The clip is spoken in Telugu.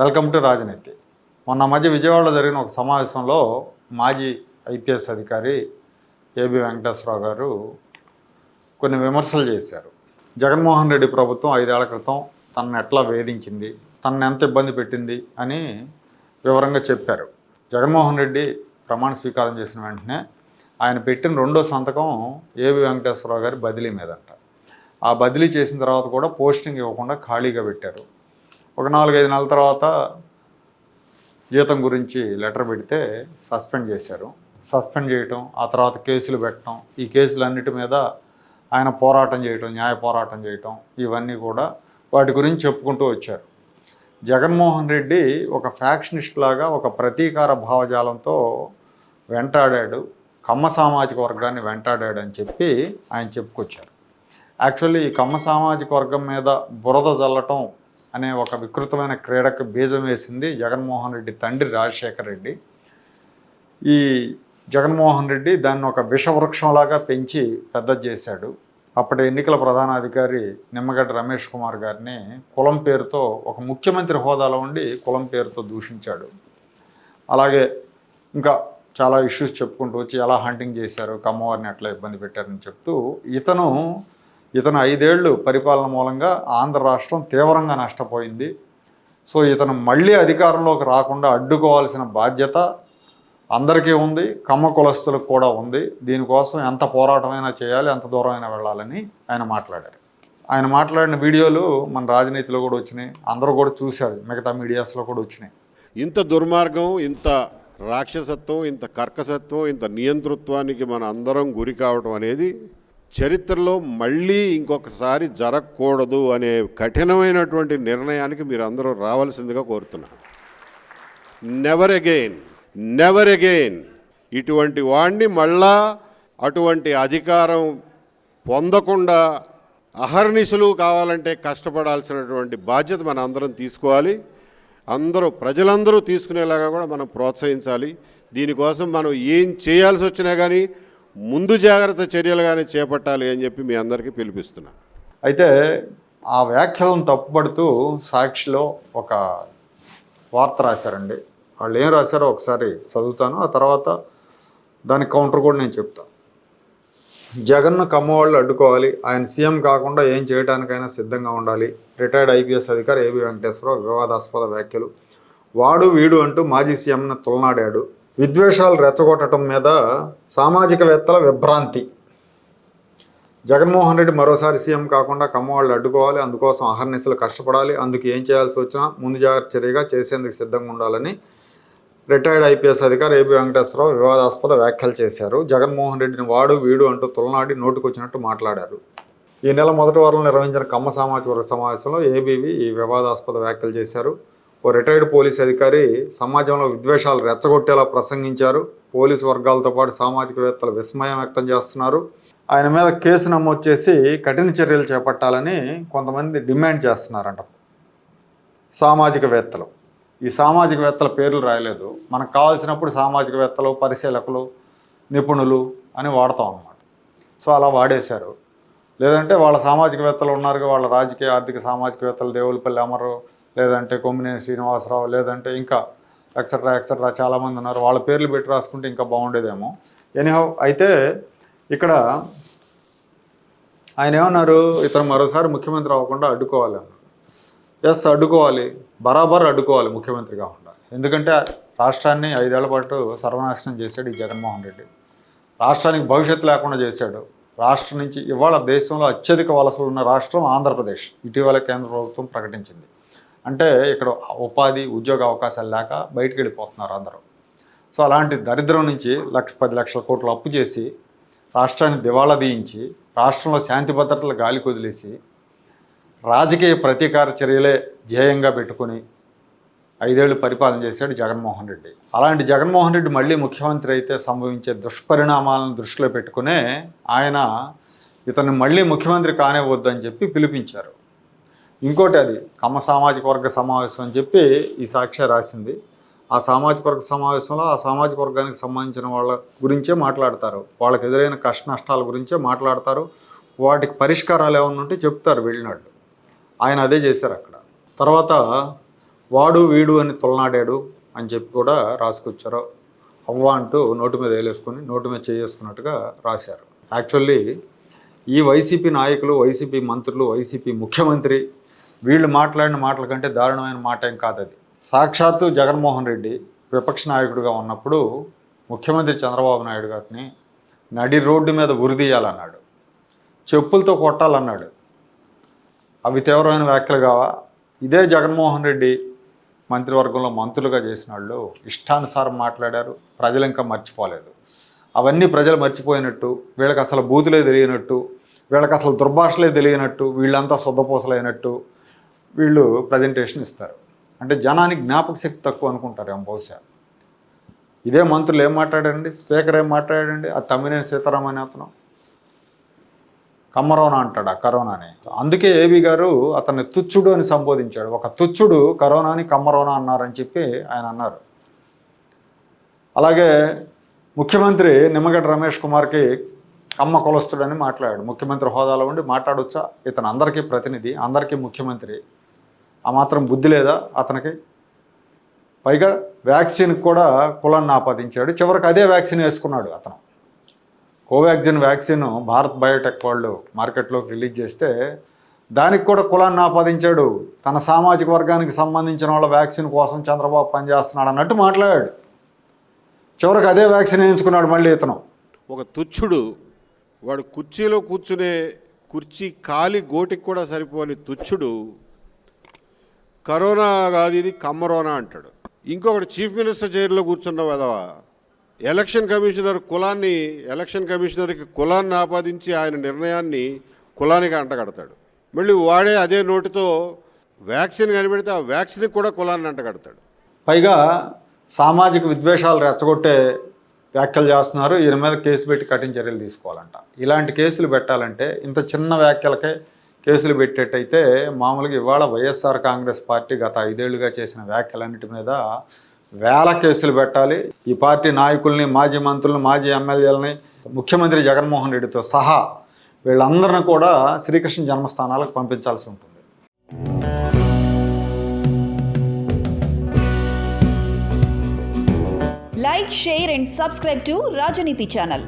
వెల్కమ్ టు రాజనీతి. మొన్న మధ్య విజయవాడలో జరిగిన ఒక సమావేశంలో మాజీ ఐపీఎస్ అధికారి ఏబి వెంకటేశ్వరరావు గారు కొన్ని విమర్శలు చేశారు. జగన్మోహన్ రెడ్డి ప్రభుత్వం ఐదేళ్ళ క్రితం తనను ఎట్లా వేధించింది తనను ఎంత ఇబ్బంది పెట్టింది అని వివరంగా చెప్పారు. జగన్మోహన్ రెడ్డి ప్రమాణ స్వీకారం చేసిన వెంటనే ఆయన పెట్టిన రెండో సంతకం ఏబి వెంకటేశ్వరరావు గారి బదిలీ మీదంట. ఆ బదిలీ చేసిన తర్వాత కూడా పోస్టింగ్ ఇవ్వకుండా ఖాళీగా పెట్టారు. ఒక నాలుగైదు నెలల తర్వాత జీతం గురించి లెటర్ పెడితే సస్పెండ్ చేశారు. సస్పెండ్ చేయటం ఆ తర్వాత కేసులు పెట్టడం ఈ కేసులన్నిటి మీద ఆయన పోరాటం చేయటం న్యాయ పోరాటం చేయటం ఇవన్నీ కూడా వాటి గురించి చెప్పుకుంటూ వచ్చారు. జగన్మోహన్ రెడ్డి ఒక ఫ్యాక్షనిస్ట్ లాగా ఒక ప్రతీకార భావజాలంతో వెంటాడాడు. కమ్మ సామాజిక వర్గాన్ని వెంటాడాడు అని చెప్పి ఆయన చెప్పుకొచ్చారు. యాక్చువల్లీ ఈ కమ్మ సామాజిక వర్గం మీద బురద జల్లటం అనే ఒక వికృతమైన క్రీడకు బీజం వేసింది జగన్మోహన్ రెడ్డి తండ్రి రాజశేఖర్ రెడ్డి. ఈ జగన్మోహన్ రెడ్డి దాన్ని ఒక విషవృక్షంలాగా పెంచి పెద్ద చేశాడు. అప్పటి ఎన్నికల ప్రధానాధికారి నిమ్మగడ్డ రమేష్ కుమార్ గారిని కులం పేరుతో ఒక ముఖ్యమంత్రి హోదాలో ఉండి కులం పేరుతో దూషించాడు. అలాగే ఇంకా చాలా ఇష్యూస్ చెప్పుకుంటూ వచ్చి ఎలా హంటింగ్ చేశారు కమ్మవారిని ఎట్లా ఇబ్బంది పెట్టారని చెప్తూ ఇతను ఇతను ఐదేళ్ళు పరిపాలన మూలంగా ఆంధ్ర రాష్ట్రం తీవ్రంగా నష్టపోయింది. సో ఇతను మళ్ళీ అధికారంలోకి రాకుండా అడ్డుకోవాల్సిన బాధ్యత అందరికీ ఉంది కమ్మ కులస్తులకు కూడా ఉంది. దీనికోసం ఎంత పోరాటమైనా చేయాలి ఎంత దూరమైనా వెళ్ళాలని ఆయన మాట్లాడారు. ఆయన మాట్లాడిన వీడియోలు మన రాజనీతిలో కూడా వచ్చినాయి అందరూ కూడా చూశారు మిగతా మీడియాస్లో కూడా వచ్చినాయి. ఇంత దుర్మార్గం ఇంత రాక్షసత్వం ఇంత కర్కసత్వం ఇంత నియంతృత్వానికి మన అందరం గురి కావడం అనేది చరిత్రలో మళ్ళీ ఇంకొకసారి జరగకూడదు అనే కఠినమైనటువంటి నిర్ణయానికి మీరు అందరూ రావాల్సిందిగా కోరుతున్నాను నెవర్ అగైన్ నెవర్ అగైన్ ఇటువంటి వాణ్ణి మళ్ళా అటువంటి అధికారం పొందకుండా అహర్నిశలు కావాలంటే కష్టపడాల్సినటువంటి బాధ్యత మన అందరం తీసుకోవాలి. అందరూ ప్రజలందరూ తీసుకునేలాగా కూడా మనం ప్రోత్సహించాలి. దీనికోసం మనం ఏం చేయాల్సి వచ్చినా కానీ ముందు జాగ్రత్త చర్యలు కానీ చేపట్టాలి అని చెప్పి మీ అందరికీ పిలిపిస్తున్నాను అయితే ఆ వ్యాఖ్యలను తప్పుపడుతూ సాక్షిలో ఒక వార్త రాశారండి. వాళ్ళు ఏం రాశారో ఒకసారి చదువుతాను ఆ తర్వాత దాని కౌంటర్ కూడా నేను చెప్తాను జగన్ను కమ్మవాళ్ళు అడ్డుకోవాలి ఆయన సీఎం కాకుండా ఏం చేయడానికైనా సిద్ధంగా ఉండాలి. రిటైర్డ్ ఐపీఎస్ అధికారి ఏబి వెంకటేశ్వరరావు వివాదాస్పద వ్యాఖ్యలు. వాడు వీడు అంటూ మాజీ సీఎంను తులనాడాడు. విద్వేషాలు రెచ్చగొట్టడం మీద సామాజికవేత్తల విభ్రాంతి. జగన్మోహన్ రెడ్డి మరోసారి సీఎం కాకుండా కమ్మవాళ్ళు అడ్డుకోవాలి అందుకోసం అహర్నిశలు కష్టపడాలి అందుకు ఏం చేయాల్సి వచ్చినా ముందు జాగ్రత్తగా చేసేందుకు సిద్ధంగా ఉండాలని రిటైర్డ్ ఐపీఎస్ అధికారి ఏబి వెంకటేశ్వరరావు వివాదాస్పద వ్యాఖ్యలు చేశారు. జగన్మోహన్ రెడ్డిని వాడు వీడు అంటూ తులనాడి నోటుకొచ్చినట్టు మాట్లాడారు. ఈ నెల మొదటి వారంలో నిర్వహించిన కమ్మ సామాజిక వర్గ సమావేశంలో ఏబీవి ఈ వివాదాస్పద వ్యాఖ్యలు చేశారు. ఓ రిటైర్డ్ పోలీస్ అధికారి సమాజంలో విద్వేషాలు రెచ్చగొట్టేలా ప్రసంగించారు. పోలీసు వర్గాలతో పాటు సామాజికవేత్తలు విస్మయం వ్యక్తం చేస్తున్నారు. ఆయన మీద కేసు నమోదు చేసి కఠిన చర్యలు చేపట్టాలని కొంతమంది డిమాండ్ చేస్తున్నారంట సామాజికవేత్తలు. ఈ సామాజికవేత్తల పేర్లు రాయలేదు. మనకు కావాల్సినప్పుడు సామాజికవేత్తలు పరిశీలకులు నిపుణులు అని వాడతాం అన్నమాట. సో అలా వాడేశారు. లేదంటే వాళ్ళ సామాజికవేత్తలు ఉన్నారు వాళ్ళ రాజకీయ ఆర్థిక సామాజికవేత్తలు దేవులపల్లి అమరు లేదంటే కొమ్మినేని శ్రీనివాసరావు లేదంటే ఇంకా ఎక్సెట్రా ఎక్సెట్రా చాలామంది ఉన్నారు. వాళ్ళ పేర్లు పెట్టి రాసుకుంటే ఇంకా బాగుండేదేమో. ఎనీహౌ అయితే ఇక్కడ ఆయన ఏమన్నారు? ఇతను మరోసారి ముఖ్యమంత్రి అవ్వకుండా అడ్డుకోవాలి అన్నారు ఎస్ అడ్డుకోవాలి. బరాబర్ అడ్డుకోవాలి ముఖ్యమంత్రిగా ఉండాలి. ఎందుకంటే రాష్ట్రాన్ని ఐదేళ్ళ పాటు సర్వనాశనం చేశాడు ఈ జగన్మోహన్ రెడ్డి. రాష్ట్రానికి భవిష్యత్తు లేకుండా చేశాడు. రాష్ట్రం నుంచి ఇవాళ దేశంలో అత్యధిక వలసలు ఉన్న రాష్ట్రం ఆంధ్రప్రదేశ్. ఇటీవల కేంద్ర ప్రభుత్వం ప్రకటించింది. అంటే ఇక్కడ ఉపాధి ఉద్యోగ అవకాశాలు లేక బయటికి వెళ్ళిపోతున్నారు అందరూ. సో అలాంటి దరిద్రం నుంచి లక్ష పది లక్షల కోట్లు అప్పు చేసి రాష్ట్రాన్ని దివాళా తీయించి రాష్ట్రంలో శాంతి భద్రతలు గాలి కొదిలేసి రాజకీయ ప్రతీకార చర్యలే ధ్యేయంగా పెట్టుకుని ఐదేళ్ళు పరిపాలన చేశాడు జగన్మోహన్ రెడ్డి. అలాంటి జగన్మోహన్ రెడ్డి మళ్ళీ ముఖ్యమంత్రి అయితే సంభవించే దుష్పరిణామాలను దృష్టిలో పెట్టుకునే ఆయన ఇతను మళ్ళీ ముఖ్యమంత్రి కానివ్వద్దని చెప్పి పిలిపించారు. ఇంకోటి అది కమ్మ సామాజిక వర్గ సమావేశం అని చెప్పి ఈ సాక్ష్య రాసింది. ఆ సామాజిక వర్గ సమావేశంలో ఆ సామాజిక వర్గానికి సంబంధించిన వాళ్ళ గురించే మాట్లాడతారు. వాళ్ళకి ఎదురైన కష్ట నష్టాల గురించే మాట్లాడతారు. వాటికి పరిష్కారాలు ఏమన్నా ఉంటే చెప్తారు వెళ్ళినట్టు. ఆయన అదే చేశారు అక్కడ. తర్వాత వాడు వీడు అని తొలనాడాడు అని చెప్పి కూడా రాసుకొచ్చారు. అవ్వ అంటూ నోటి మీద వేలేసుకొని నోటి మీద చేసుకున్నట్టుగా రాశారు. యాక్చువల్లీ ఈ వైసీపీ నాయకులు వైసీపీ మంత్రులు వైసీపీ ముఖ్యమంత్రి వీళ్ళు మాట్లాడిన మాటల కంటే దారుణమైన మాట ఏం కాదు అది. సాక్షాత్తు జగన్మోహన్ రెడ్డి విపక్ష నాయకుడిగా ఉన్నప్పుడు ముఖ్యమంత్రి చంద్రబాబు నాయుడు గారిని నడి రోడ్డు మీద ఉరిదీయాలన్నాడు. చెప్పులతో కొట్టాలన్నాడు. అవి తీవ్రమైన వ్యాఖ్యలు కావా? ఇదే జగన్మోహన్ రెడ్డి మంత్రివర్గంలో మంత్రులుగా చేసిన వాళ్ళు ఇష్టానుసారం మాట్లాడారు ప్రజలు ఇంకా మర్చిపోలేదు. అవన్నీ ప్రజలు మర్చిపోయినట్టు వీళ్ళకి అసలు బూతులే తెలియనట్టు వీళ్ళకి అసలు దుర్భాషలే తెలియనట్టు వీళ్ళంతా శుద్ధపూసలైనట్టు వీళ్ళు ప్రజెంటేషన్ ఇస్తారు. అంటే జనానికి జ్ఞాపక శక్తి తక్కువ అనుకుంటారు బహుశా. ఇదే మంత్రులు ఏం మాట్లాడారండి? స్పీకర్ ఏం మాట్లాడండి ఆ తమ్మినేని సీతారాం అతను. కమ్మరోనా అంటాడు? ఆ కరోనాని. అందుకే ఏబీ గారు అతన్ని తుచ్చుడు అని సంబోధించాడు. ఒక తుచ్చుడు కరోనాని కమ్మరోనా అన్నారని చెప్పి ఆయన అన్నారు. అలాగే ముఖ్యమంత్రి నిమ్మగడ్డ రమేష్ కుమార్కి కమ్మ కొలస్తుడని మాట్లాడాడు. ముఖ్యమంత్రి హోదాలో ఉండి మాట్లాడొచ్చా? ఇతను అందరికీ ప్రతినిధి అందరికీ ముఖ్యమంత్రి. ఆ మాత్రం బుద్ధి లేదా అతనికి? పైగా వ్యాక్సిన్ కూడా కులాన్ని ఆపాదించాడు. చివరికి అదే వ్యాక్సిన్ వేసుకున్నాడు అతను. కోవాక్సిన్ వ్యాక్సిన్ భారత్ బయోటెక్ వాళ్ళు మార్కెట్లోకి రిలీజ్ చేస్తే దానికి కూడా కులాన్ని ఆపాదించాడు. తన సామాజిక వర్గానికి సంబంధించిన వాళ్ళ వ్యాక్సిన్ కోసం చంద్రబాబు పనిచేస్తున్నాడు అన్నట్టు మాట్లాడాడు. చివరికి అదే వ్యాక్సిన్ వేయించుకున్నాడు మళ్ళీ ఇతను. ఒక తుచ్చుడు వాడు కుర్చీలో కూర్చునే కుర్చీ కాలి గోటికి కూడా సరిపోని తుచ్చుడు కరోనా కాదు ఇది కమ్మరోనా అంటాడు. ఇంకొకటి చీఫ్ మినిస్టర్ చైర్లో కూర్చున్న వెదవా ఎలక్షన్ కమిషనర్ కులాన్ని ఎలక్షన్ కమిషనర్కి కులాన్ని ఆపాదించి ఆయన నిర్ణయాన్ని కులానికి అంటగడతాడు. మళ్ళీ వాడే అదే నోటితో వ్యాక్సిన్ కనిపెడితే ఆ వ్యాక్సిన్కి కూడా కులాన్ని అంటగడతాడు. పైగా సామాజిక విద్వేషాలు రెచ్చగొట్టే వ్యాఖ్యలు చేస్తున్నారు. ఈయన మీద కేసు పెట్టి కఠిన చర్యలు తీసుకోవాలంట. ఇలాంటి కేసులు పెట్టాలంటే ఇంత చిన్న వ్యాఖ్యలకే కేసులు పెట్టేట్టయితే మామూలుగా ఇవాళ వైఎస్ఆర్ కాంగ్రెస్ పార్టీ గత ఐదేళ్ళుగా చేసిన వ్యాఖ్యలన్నిటి మీద వేల కేసులు పెట్టాలి. ఈ పార్టీ నాయకుల్ని మాజీ మంత్రులను మాజీ ఎమ్మెల్యేలని ముఖ్యమంత్రి జగన్మోహన్ రెడ్డితో సహా వీళ్ళందరిని కూడా శ్రీకృష్ణ జన్మస్థానాలకు పంపించాల్సి ఉంటుంది. Like share and subscribe to Rajaneeti channel